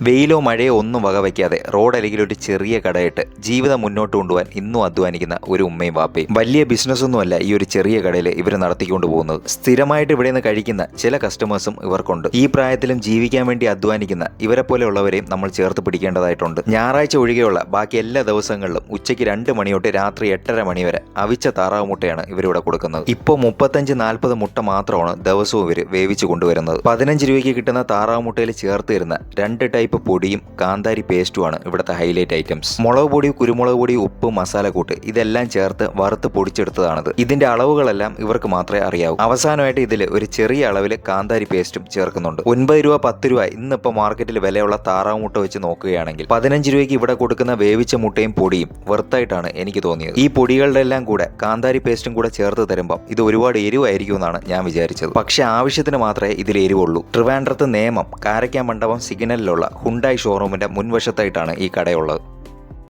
വെയിലോ മഴയോ ഒന്നും വകവയ്ക്കാതെ റോഡരികിൽ ഒരു ചെറിയ കടയിട്ട് ജീവിതം മുന്നോട്ട് കൊണ്ടുപോകാൻ ഇന്നും അധ്വാനിക്കുന്ന ഒരു ഉമ്മയും വാപ്പയും. വലിയ ബിസിനസ്സൊന്നുമല്ല ഈ ഒരു ചെറിയ കടയിൽ ഇവർ നടത്തിക്കൊണ്ട് പോകുന്നത്. സ്ഥിരമായിട്ട് ഇവിടെ നിന്ന് കഴിക്കുന്ന ചില കസ്റ്റമേഴ്സും ഇവർക്കുണ്ട്. ഈ പ്രായത്തിലും ജീവിക്കാൻ വേണ്ടി അധ്വാനിക്കുന്ന ഇവരെ പോലെയുള്ളവരെയും നമ്മൾ ചേർത്ത് പിടിക്കേണ്ടതായിട്ടുണ്ട്. ഞായറാഴ്ച ഒഴികെയുള്ള ബാക്കി എല്ലാ ദിവസങ്ങളിലും ഉച്ചയ്ക്ക് രണ്ട് മണി തൊട്ട് രാത്രി എട്ടര മണി വരെ അവിച്ച താറാവ് മുട്ടയാണ് ഇവരിവിടെ കൊടുക്കുന്നത്. ഇപ്പോൾ മുപ്പത്തഞ്ച് നാൽപ്പത് മുട്ട മാത്രമാണ് ദിവസവും ഇവർ വേവിച്ച് കൊണ്ടുവരുന്നത്. പതിനഞ്ച് രൂപയ്ക്ക് കിട്ടുന്ന താറാവ് മുട്ടയിൽ ചേർത്ത് തരുന്ന രണ്ട് പൊടിയും കാന്താരി പേസ്റ്റുമാണ് ഇവിടുത്തെ ഹൈലൈറ്റ് ഐറ്റംസ് മുളക് പൊടി കുരുമുളക് പൊടി ഉപ്പ് മസാലക്കൂട്ട് ഇതെല്ലാം ചേർത്ത് വറുത്ത് പൊടിച്ചെടുത്തതാണിത്. ഇതിന്റെ അളവുകളെല്ലാം ഇവർക്ക് മാത്രമേ അറിയാവൂ. അവസാനമായിട്ട് ഇതിൽ ഒരു ചെറിയ അളവിൽ കാന്താരി പേസ്റ്റും ചേർക്കുന്നുണ്ട്. ഒൻപത് രൂപ പത്ത് രൂപ ഇന്നിപ്പോൾ മാർക്കറ്റിൽ വിലയുള്ള താറാവ് മുട്ട വെച്ച് നോക്കുകയാണെങ്കിൽ പതിനഞ്ച് രൂപയ്ക്ക് ഇവിടെ കൊടുക്കുന്ന വേവിച്ച മുട്ടയും പൊടിയും വെറുത്തായിട്ടാണ് എനിക്ക് തോന്നിയത്. ഈ പൊടികളുടെ എല്ലാം കൂടെ കാന്താരി പേസ്റ്റും കൂടെ ചേർത്ത് തരുമ്പോൾ ഇത് ഒരുപാട് എരിവായിരിക്കും എന്നാണ് ഞാൻ വിചാരിച്ചത്. പക്ഷേ ആവശ്യത്തിന് മാത്രമേ ഇതിൽ എരിവുള്ളൂ. ട്രിവാൻഡ്രത്ത് നേമം കാരക്കാ മണ്ഡപം സിഗ്നലിലുള്ള ഹുണ്ടായി ഷോറൂമിന്റെ മുൻവശത്തായിട്ടാണ് ഈ കടയുള്ളത്.